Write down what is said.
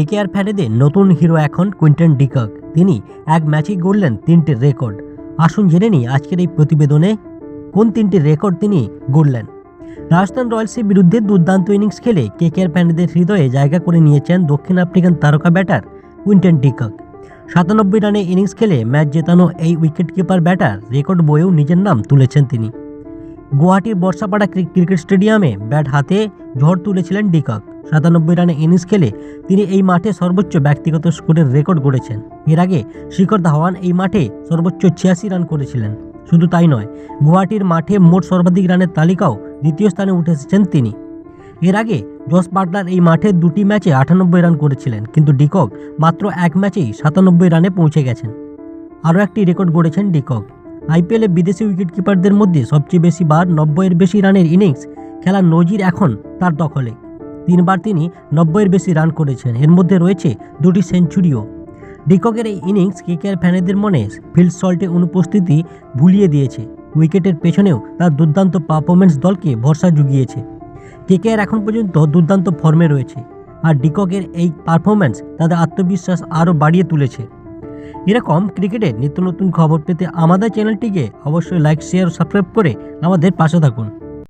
KKR ফ্যানেদের নতুন hero এখন Quinton de Kock. তিনি এক ম্যাচেই গড়লেন তিনটে রেকর্ড। আসুন জেনে নিই আজকের এই প্রতিবেদনে কোন তিনটি রেকর্ড তিনি গড়লেন। রাজস্থান রয়্যালসের বিরুদ্ধে দুর্দান্ত ইনিংস খেলে কেকেআর ফ্যানেদের হৃদয়ে জায়গা করে নিয়েছেন দক্ষিণ আফ্রিকান তারকা ব্যাটার কুইন্টন ডিকক। সাতানব্বই রানে ইনিংস খেলে ম্যাচ জেতানো এই উইকেটকিপার ব্যাটার রেকর্ড বইয়েও নিজের নাম তুলেছেন তিনি। গুয়াহাটির বর্ষাপাড়া ক্রিকেট স্টেডিয়ামে ব্যাট হাতে ঝড় তুলেছিলেন ডিকক। সাতানব্বই রানে ইনিংস খেলে তিনি এই মাঠে সর্বোচ্চ ব্যক্তিগত স্কোরের রেকর্ড গড়েছেন। এর আগে শিখর ধাওয়ান এই মাঠে সর্বোচ্চ ছিয়াশি রান করেছিলেন। শুধু তাই নয়, গুয়াহাটির মাঠে মোট সর্বাধিক রানের তালিকাও দ্বিতীয় স্থানে উঠে এসেছেন তিনি। এর আগে জস বাটলার এই মাঠে দুটি ম্যাচে আটানব্বই রান করেছিলেন, কিন্তু ডিকক মাত্র এক ম্যাচেই সাতানব্বই রানে পৌঁছে গেছেন। আরও একটি রেকর্ড গড়েছেন ডিকক। আইপিএলে বিদেশি উইকেটকিপারদের মধ্যে সবচেয়ে বেশি বার নব্বইয়ের বেশি রানের ইনিংস খেলার নজির এখন তার দখলে। তিনবার তিনি নব্বইয়ের বেশি রান করেছেন। এর মধ্যে রয়েছে দুটি সেঞ্চুরিও। ডিককের এই ইনিংস কেকেআর ফ্যানেদের মনে ফিল্ড সল্টে অনুপস্থিতি ভুলিয়ে দিয়েছে। উইকেটের পেছনেও তার দুর্দান্ত পারফরমেন্স দলকে ভরসা জুগিয়েছে। কেকেআর এখন পর্যন্ত দুর্দান্ত ফর্মে রয়েছে আর ডিককের এই পারফরমেন্স তাদের আত্মবিশ্বাস আরও বাড়িয়ে তুলেছে। এরকম ক্রিকেটের নিত্য নতুন খবর পেতে আমাদের চ্যানেলটিকে অবশ্যই লাইক, শেয়ার, সাবস্ক্রাইব করে আমাদের পাশে থাকুন।